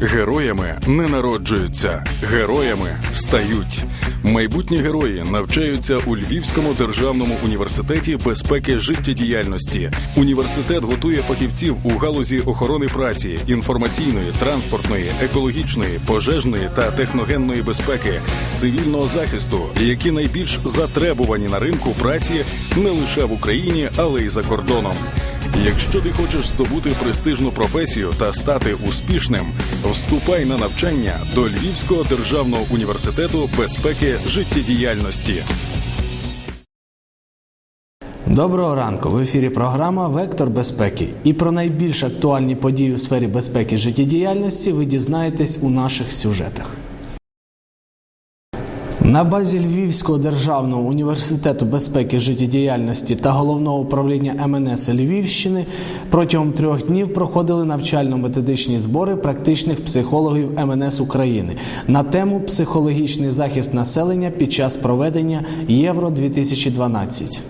Героями не народжуються, героями стають. Майбутні герої навчаються у Львівському державному університеті безпеки життєдіяльності. Університет готує фахівців у галузі охорони праці, інформаційної, транспортної, екологічної, пожежної та техногенної безпеки, цивільного захисту, які найбільш затребувані на ринку праці не лише в Україні, але й за кордоном. Якщо ти хочеш здобути престижну професію та стати успішним, вступай на навчання до Львівського державного університету безпеки життєдіяльності. Доброго ранку. В ефірі програма Вектор безпеки. І про найбільш актуальні події у сфері безпеки життєдіяльності ви дізнаєтесь у наших сюжетах. На базі Львівського державного університету безпеки життєдіяльності та головного управління МНС Львівщини протягом трьох днів проходили навчально-методичні збори практичних психологів МНС України. На тему психологічний захист населення під час проведення Євро 2012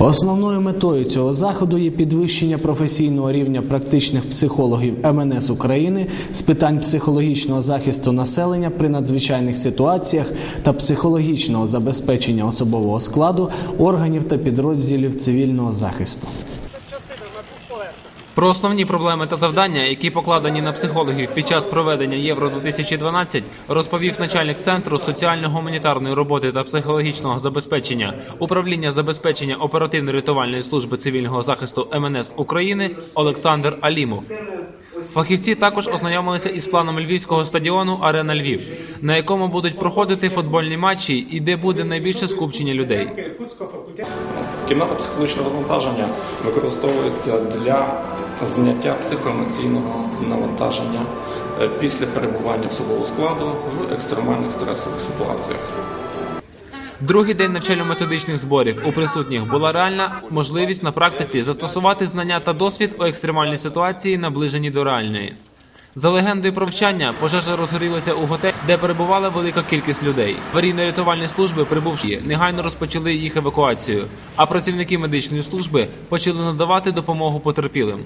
Основною метою цього заходу є підвищення професійного рівня практичних психологів МНС України з питань психологічного захисту населення при надзвичайних ситуаціях та психологічного забезпечення особового складу органів та підрозділів цивільного захисту. Про основні проблеми та завдання, які покладені на психологів під час проведення Євро 2012 розповів начальник центру соціально-гуманітарної роботи та психологічного забезпечення управління забезпечення оперативно-рятувальної служби цивільного захисту МНС України Олександр Алімов. Фахівці також ознайомилися із планом львівського стадіону Арена Львів, на якому будуть проходити футбольні матчі і де буде найбільше скупчення людей. Кімната психологічного розвантаження використовується для зняття психоемоційного навантаження е, після перебування особового складу в екстремальних стресових ситуаціях. Другий день навчально-методичних зборів у присутніх була реальна можливість на практиці застосувати знання та досвід у екстремальній ситуації, наближені до реальної. За легендою про вчання, пожежа розгорілася у готелі, де перебувала велика кількість людей. Аварійно-рятувальні служби, прибувши, негайно розпочали їх евакуацію, а працівники медичної служби почали надавати допомогу потерпілим.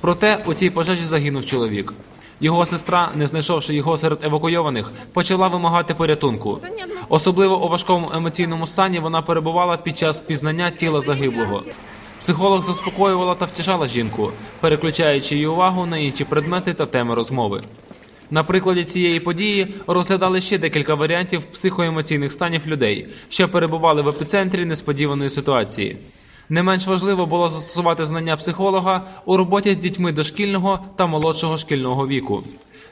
Проте у цій пожежі загинув чоловік. Його сестра, не знайшовши його серед евакуйованих, почала вимагати порятунку. Особливо у важкому емоційному стані вона перебувала під час пізнання тіла загиблого. Психолог заспокоювала та втішала жінку, переключаючи її увагу на інші предмети та теми розмови. На прикладі цієї події розглядали ще декілька варіантів психоемоційних станів людей, що перебували в епіцентрі несподіваної ситуації. Не менш важливо було застосувати знання психолога у роботі з дітьми дошкільного та молодшого шкільного віку.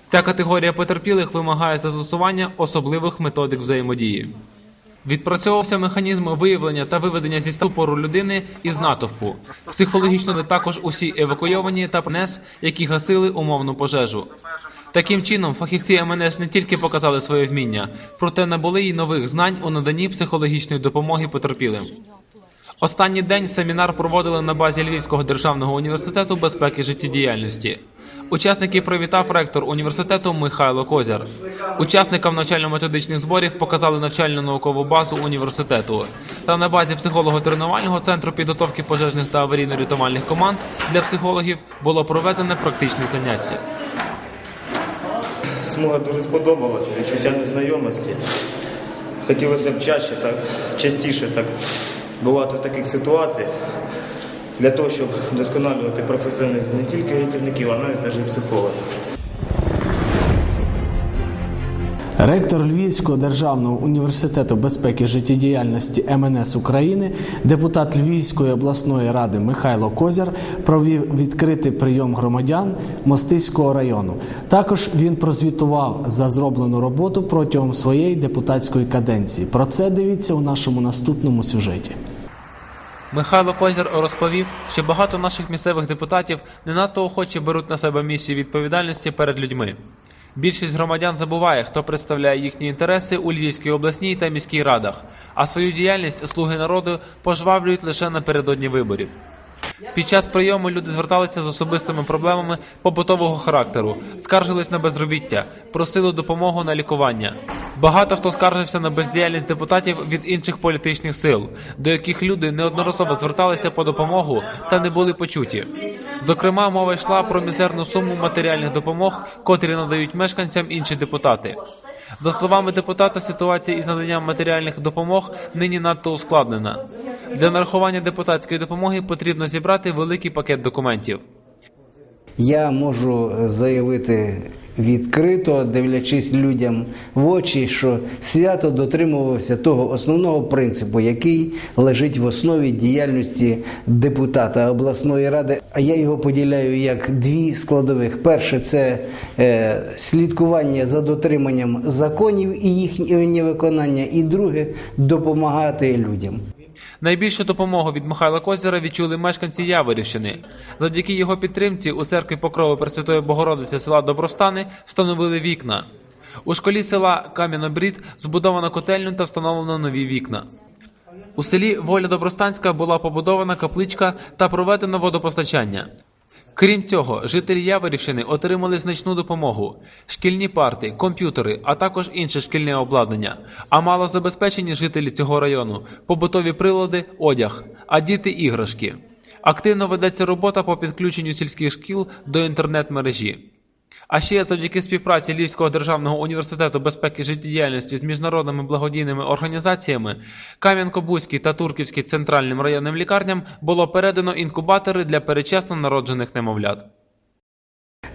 Ця категорія потерпілих вимагає застосування особливих методик взаємодії. Відпрацьовувався механізм виявлення та виведення зі ступору людини із натовпу. Психологічно не також усі евакуйовані та ПНС, які гасили умовну пожежу. Таким чином, фахівці МНС не тільки показали своє вміння, проте набули й нових знань у наданні психологічної допомоги потерпілим. Останній день семінар проводили на базі Львівського державного університету безпеки життєдіяльності. Учасників привітав ректор університету Михайло Козяр. Учасникам навчально-методичних зборів показали навчально-наукову базу університету. Та на базі психолого-тренувального центру підготовки пожежних та аварійно-рятувальних команд для психологів було проведене практичне заняття. Смуга дуже сподобалася, відчуття незнайомості. Хотілося б чаще так, частіше так бувати в таких ситуаціях для того, щоб вдосконалювати професіоналізм не тільки рятівників, а навіть навіть психологів. Ректор Львівського державного університету безпеки життєдіяльності МНС України, депутат Львівської обласної ради Михайло Козяр провів відкритий прийом громадян Мостиського району. Також він прозвітував за зроблену роботу протягом своєї депутатської каденції. Про це дивіться у нашому наступному сюжеті. Михайло Козір розповів, що багато наших місцевих депутатів не надто охоче беруть на себе місію відповідальності перед людьми. Більшість громадян забуває, хто представляє їхні інтереси у Львівській обласній та міській радах, а свою діяльність слуги народу пожвавлюють лише напередодні виборів. Під час прийому люди зверталися з особистими проблемами побутового характеру, скаржились на безробіття, просили допомогу на лікування. Багато хто скаржився на бездіяльність депутатів від інших політичних сил, до яких люди неодноразово зверталися по допомогу та не були почуті. Зокрема, мова йшла про мізерну суму матеріальних допомог, котрі надають мешканцям інші депутати. За словами депутата, ситуація із наданням матеріальних допомог нині надто ускладнена. Для нарахування депутатської допомоги потрібно зібрати великий пакет документів. Я можу заявити відкрито, дивлячись людям в очі, що свято дотримувався того основного принципу, який лежить в основі діяльності депутата обласної ради. А я його поділяю як дві складових: перше це е, слідкування за дотриманням законів і їхнє виконання, і друге допомагати людям. Найбільшу допомогу від Михайла Козіра відчули мешканці Яворівщини. Завдяки його підтримці у церкві Покрови Пресвятої Богородиці села Добростани встановили вікна. У школі села Кам'янобрід збудовано котельню та встановлено нові вікна. У селі Воля Добростанська була побудована капличка та проведено водопостачання. Крім цього, жителі Яворівщини отримали значну допомогу: шкільні парти, комп'ютери, а також інше шкільне обладнання. А малозабезпечені жителі цього району побутові прилади, одяг, а діти іграшки. Активно ведеться робота по підключенню сільських шкіл до інтернет-мережі. А ще завдяки співпраці Львівського державного університету безпеки життєдіяльності з міжнародними благодійними організаціями Кам'янко-Бузький та Турківський центральним районним лікарням було передано інкубатори для перечесно народжених немовлят.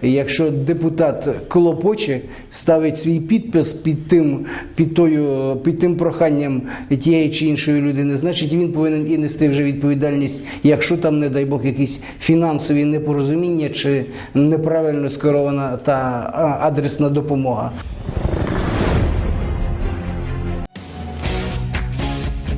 Якщо депутат клопоче, ставить свій підпис під тим, під тою, під тим проханням тієї чи іншої людини, значить він повинен і нести вже відповідальність, якщо там, не дай Бог, якісь фінансові непорозуміння чи неправильно скерована та адресна допомога.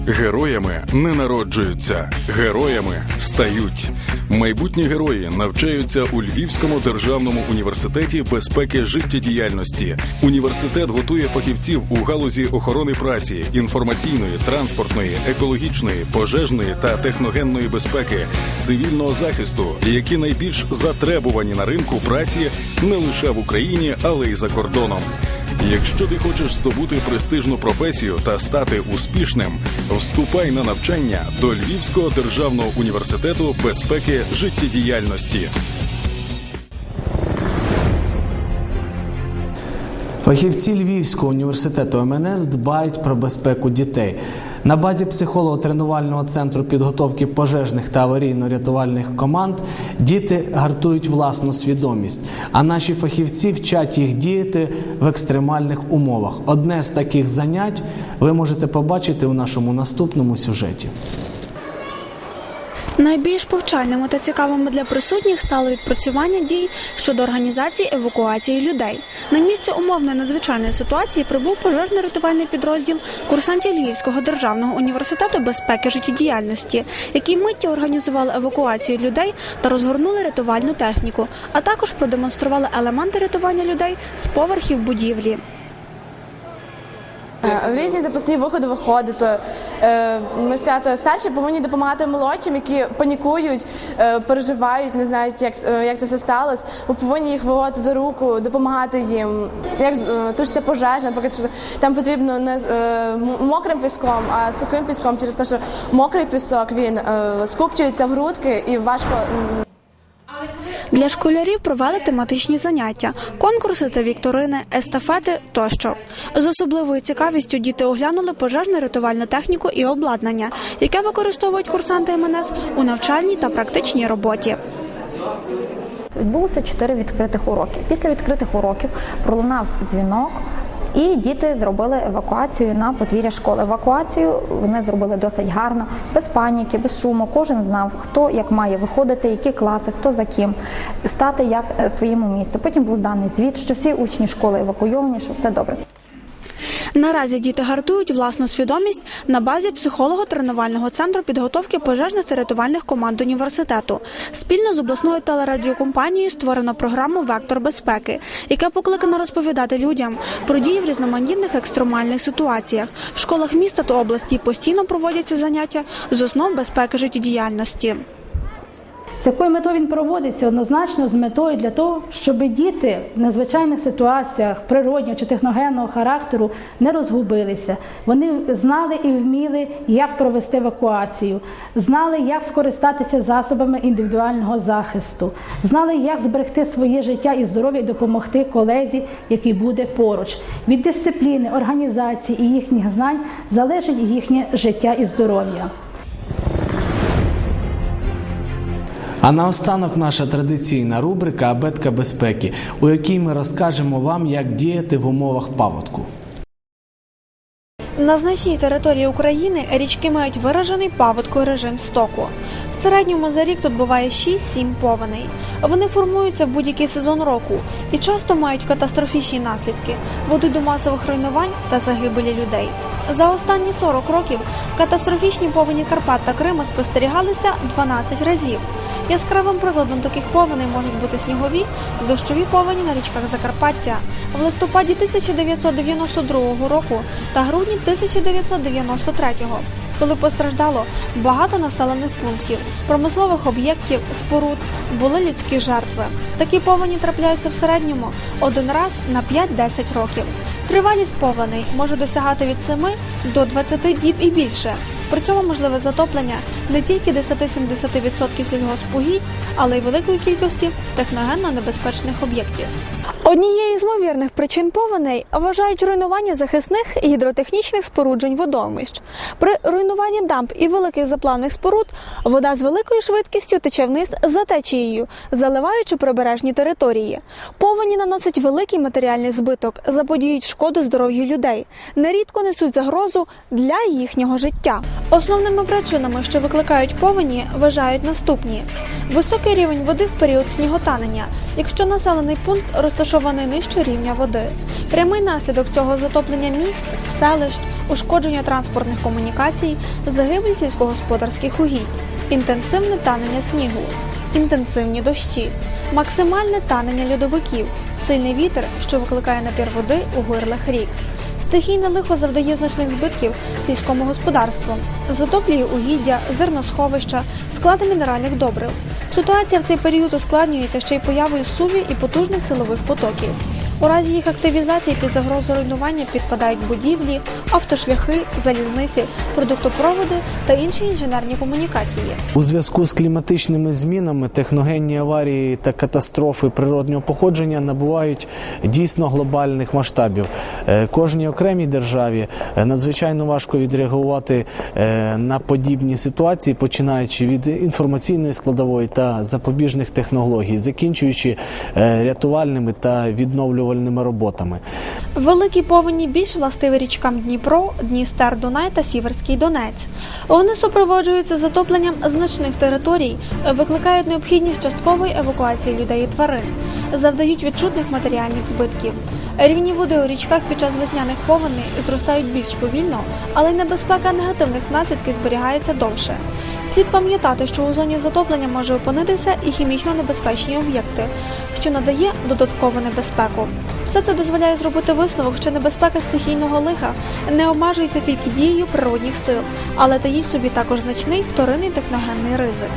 Героями не народжуються, героями стають. Майбутні герої навчаються у Львівському державному університеті безпеки життєдіяльності. Університет готує фахівців у галузі охорони праці, інформаційної, транспортної, екологічної, пожежної та техногенної безпеки, цивільного захисту, які найбільш затребувані на ринку праці не лише в Україні, але й за кордоном. Якщо ти хочеш здобути престижну професію та стати успішним, вступай на навчання до Львівського державного університету безпеки життєдіяльності. Фахівці Львівського університету МНС дбають про безпеку дітей. На базі психолого-тренувального центру підготовки пожежних та аварійно-рятувальних команд діти гартують власну свідомість, а наші фахівці вчать їх діяти в екстремальних умовах. Одне з таких занять ви можете побачити у нашому наступному сюжеті. Найбільш повчальними та цікавими для присутніх стало відпрацювання дій щодо організації евакуації людей. На місце умовної надзвичайної ситуації прибув пожежно-рятувальний підрозділ курсантів Львівського державного університету безпеки життєдіяльності, які миттю організували евакуацію людей та розгорнули рятувальну техніку, а також продемонстрували елементи рятування людей з поверхів будівлі. Е, В різні запасні виходи виходити. Е, Ми сказати, старші повинні допомагати молодшим, які панікують, е, переживають, не знають, як, як це все сталося. Ми повинні їх виводити за руку, допомагати їм. Як тушиться пожежа, наприклад, що там потрібно не мокрим піском, а сухим піском через те, що мокрий пісок він скупчується в грудки і важко. Для школярів провели тематичні заняття, конкурси та вікторини, естафети тощо. З особливою цікавістю діти оглянули пожежно-рятувальну техніку і обладнання, яке використовують курсанти МНС у навчальній та практичній роботі. Відбулося чотири відкритих уроки. Після відкритих уроків пролунав дзвінок. І діти зробили евакуацію на подвір'я школи. Евакуацію вони зробили досить гарно, без паніки, без шуму. Кожен знав, хто як має виходити, які класи, хто за ким, стати як е, своєму місцю. Потім був зданий звіт, що всі учні школи евакуйовані, що все добре. Наразі діти гартують власну свідомість на базі психолого-тренувального центру підготовки пожежних та рятувальних команд університету. Спільно з обласною телерадіокомпанією створено програму Вектор безпеки, яка покликана розповідати людям про дії в різноманітних екстремальних ситуаціях. В школах міста та області постійно проводяться заняття з основ безпеки життєдіяльності. З якою метою він проводиться? Однозначно з метою для того, щоб діти в надзвичайних ситуаціях природнього чи техногенного характеру не розгубилися. Вони знали і вміли, як провести евакуацію, знали, як скористатися засобами індивідуального захисту, знали, як зберегти своє життя і здоров'я і допомогти колезі, який буде поруч. Від дисципліни, організації і їхніх знань залежить їхнє життя і здоров'я. А наостанок наша традиційна рубрика Абетка безпеки, у якій ми розкажемо вам, як діяти в умовах паводку. На значній території України річки мають виражений паводковий режим стоку. В середньому за рік тут буває 6-7 повеней. Вони формуються в будь-який сезон року і часто мають катастрофічні наслідки, ведуть до масових руйнувань та загибелі людей. За останні 40 років катастрофічні повені Карпат та Криму спостерігалися 12 разів. Яскравим прикладом таких повеней можуть бути снігові дощові повені на річках Закарпаття в листопаді 1992 року та грудні 1993 коли постраждало багато населених пунктів, промислових об'єктів, споруд, були людські жертви. Такі повені трапляються в середньому один раз на 5-10 років. Тривалість повеней може досягати від 7 до 20 діб і більше. При цьому можливе затоплення не тільки 10-70% сільгоспугідь, але й великої кількості техногенно небезпечних об'єктів. Однією з ймовірних причин повеней вважають руйнування захисних і гідротехнічних споруджень водомищ. При руйнуванні дамб і великих заплавних споруд вода з великою швидкістю тече вниз за течією, заливаючи прибережні території. Повені наносять великий матеріальний збиток, заподіють шкоду здоров'ю людей, нерідко несуть загрозу для їхнього життя. Основними причинами, що викликають повені, вважають наступні: високий рівень води в період сніготанення, якщо населений пункт розташований нижче рівня води, прямий наслідок цього затоплення міст, селищ, ушкодження транспортних комунікацій, загибель сільськогосподарських угідь, інтенсивне танення снігу, інтенсивні дощі, максимальне танення льодовиків, сильний вітер, що викликає напір води у горлах рік. Стихійне лихо завдає значних збитків сільському господарству, затоплює угіддя, зерносховища, склади мінеральних добрив. Ситуація в цей період ускладнюється ще й появою суві і потужних силових потоків. У разі їх активізації під загрозу руйнування підпадають будівлі, автошляхи, залізниці, продуктопроводи та інші інженерні комунікації. У зв'язку з кліматичними змінами техногенні аварії та катастрофи природнього походження набувають дійсно глобальних масштабів. Е, Кожній окремій державі е, надзвичайно важко відреагувати е, на подібні ситуації, починаючи від інформаційної складової та запобіжних технологій, закінчуючи рятувальними та відновлювальними роботами. Великі повені більш властиві річкам Дніпро, Дністер, Дунай та Сіверський Донець. Вони супроводжуються затопленням значних територій, викликають необхідність часткової евакуації людей і тварин, завдають відчутних матеріальних збитків. Рівні води у річках під час весняних повеней зростають більш повільно, але небезпека негативних наслідків зберігається довше. Слід пам'ятати, що у зоні затоплення може опинитися і хімічно небезпечні об'єкти, що надає додаткову небезпеку. Все це дозволяє зробити висновок, що небезпека стихійного лиха не обмежується тільки дією природних сил, але таїть собі також значний вторинний техногенний ризик.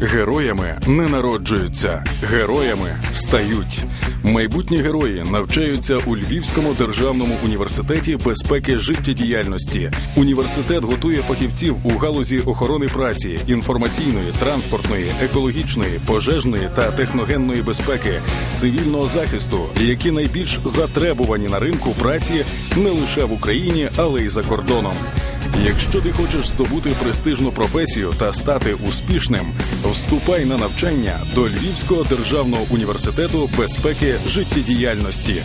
Героями не народжуються, героями стають. Майбутні герої навчаються у Львівському державному університеті безпеки життєдіяльності. Університет готує фахівців у галузі охорони праці, інформаційної, транспортної, екологічної, пожежної та техногенної безпеки, цивільного захисту, які найбільш затребувані на ринку праці не лише в Україні, але й за кордоном. Якщо ти хочеш здобути престижну професію та стати успішним, вступай на навчання до Львівського державного університету безпеки життєдіяльності.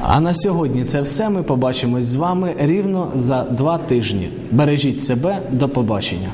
А на сьогодні це все. Ми побачимось з вами рівно за два тижні. Бережіть себе, до побачення.